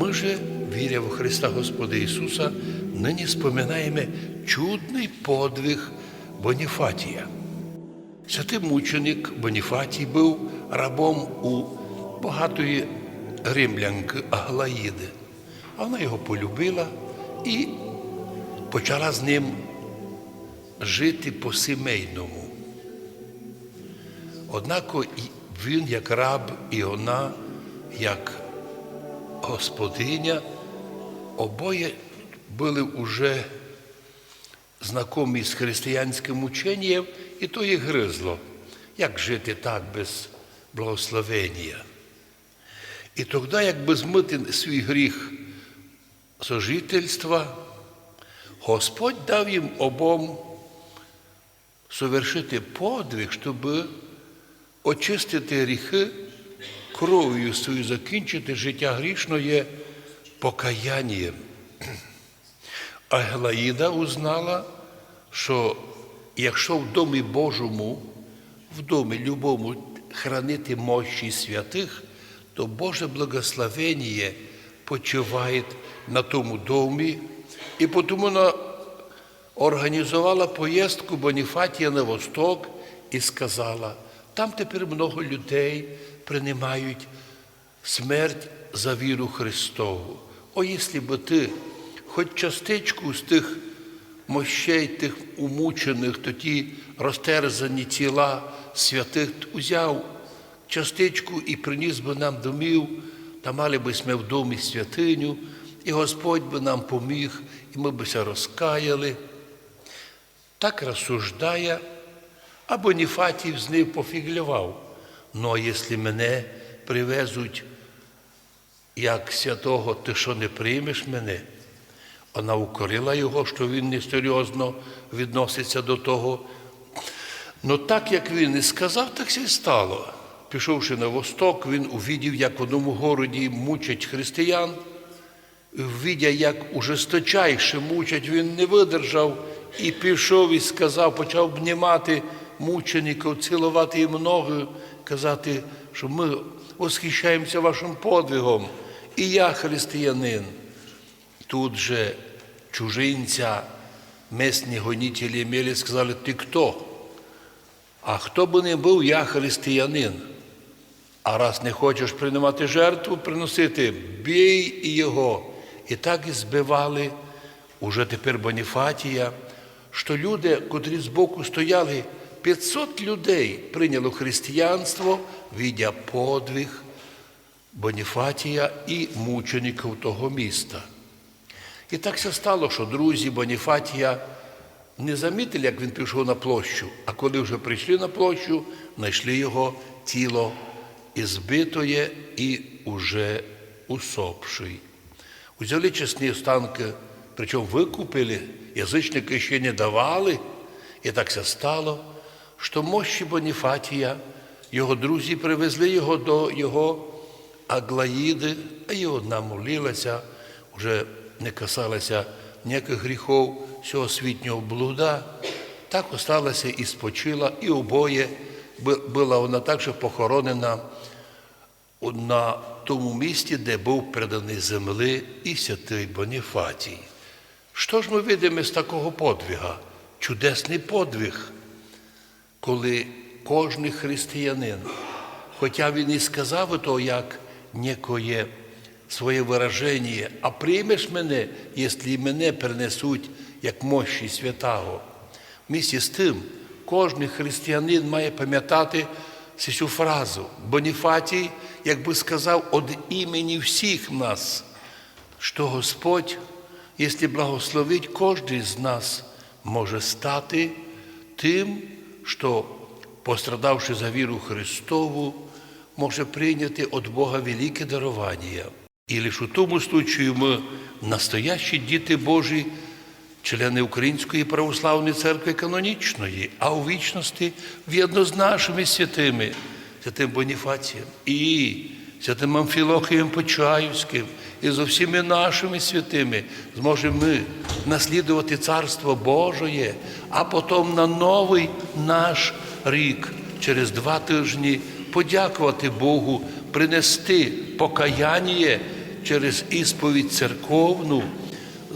Ми же, віря в Христа Господа Ісуса, нині споминаємо чудний подвиг Боніфатія. Святий мученик Боніфатій був рабом у багатої римлянки Аглаїди. Вона його полюбила і почала з ним жити по-сімейному. Однако він, як раб, і вона, як господиня, обоє були вже знайомі з християнським ученням, і то їх гризло. Як жити так без благословення? І тоді, якби змити свій гріх сожительства, Господь дав їм обом совершити подвиг, щоб очистити гріхи, кров'ю свою закінчити життя грішної покаянням. Аглаїда узнала, що якщо в домі Божому, в домі любому хранити мощі святих, то Боже благословення почиває на тому домі, і тому вона організувала поїздку Боніфатія на восток і сказала, там тепер много людей приймають смерть за віру Христову. О, якщо би ти хоч частичку з тих мощей, тих умучених, то ті розтерзані тіла святих узяв частичку і приніс би нам домів, та мали би ми в домі святиню, і Господь би нам поміг, і ми бися розкаяли. Так розсуждає, а Боніфатій з ним пофіглював. Ну, а якщо мене привезуть як святого, ти що не приймеш мене? Вона укорила його, що він несерйозно відноситься до того. Ну так як він і сказав, так і стало. Пішовши на восток, він увидів, як в одному городі мучать християн. Видя, як ужесточайше мучать, він не видержав і пішов і сказав, почав обнімати мучеників, цілувати їм ноги, казати, що ми восхищаємося вашим подвигом. І я християнин. Тут же чужинця, місні гонителі мели, сказали, ти хто? А хто би не був, я християнин. А раз не хочеш приймати жертву, приносити, бій і його. І так і збивали уже тепер Боніфатія, що люди, котрі збоку стояли, 500 людей прийняло християнство, видя подвиг Боніфатія і мучеників того міста. І так все стало, що друзі Боніфатія не замітили, як він пішов на площу, а коли вже прийшли на площу, знайшли його тіло і збитоє, і уже усопший. Узяли чесні останки, причому викупили, язичники ще не давали, і так все стало, що мощі Боніфатія, його друзі привезли його до його Аглаїди, а й одна молилася, вже не касалася ніяких гріхов цього світнього блуда. Так осталася і спочила, і обоє була вона також похоронена на тому місці, де був переданий земли і святий Боніфатій. Що ж ми видимо з такого подвига? Чудесний подвиг, коли кожен християнин, хоча він і сказав то як некоє своє вираження, а приймеш мене, якщо мене перенесуть як мощі святого. Місті з тим, кожен християнин має пам'ятати цю фразу. Боніфатій, якби сказав від імені всіх нас, що Господь, якщо благословить, кожен з нас може стати тим, що, пострадавши за віру Христову, може прийняти від Бога велике дарування. І лише у тому случаю ми настоящі діти Божі, члени Української православної церкви канонічної, а у вічності в'єдно з нашими святими, святим Боніфацієм і святим Амфілохієм Почаївським, і з усіми нашими святими зможемо ми наслідувати Царство Божоє, а потім на новий наш рік, через два тижні, подякувати Богу, принести покаяння через ісповідь церковну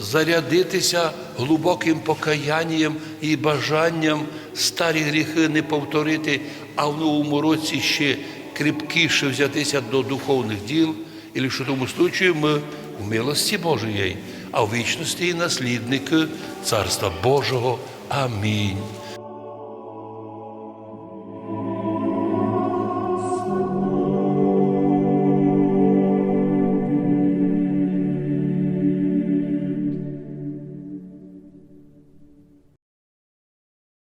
зарядитися глибоким покаянням і бажанням старі гріхи не повторити, а в новому році ще кріпкіше взятися до духовних діл, і лише тому случаю ми в милості Божої, а в вічності і наслідники Царства Божого. Амінь.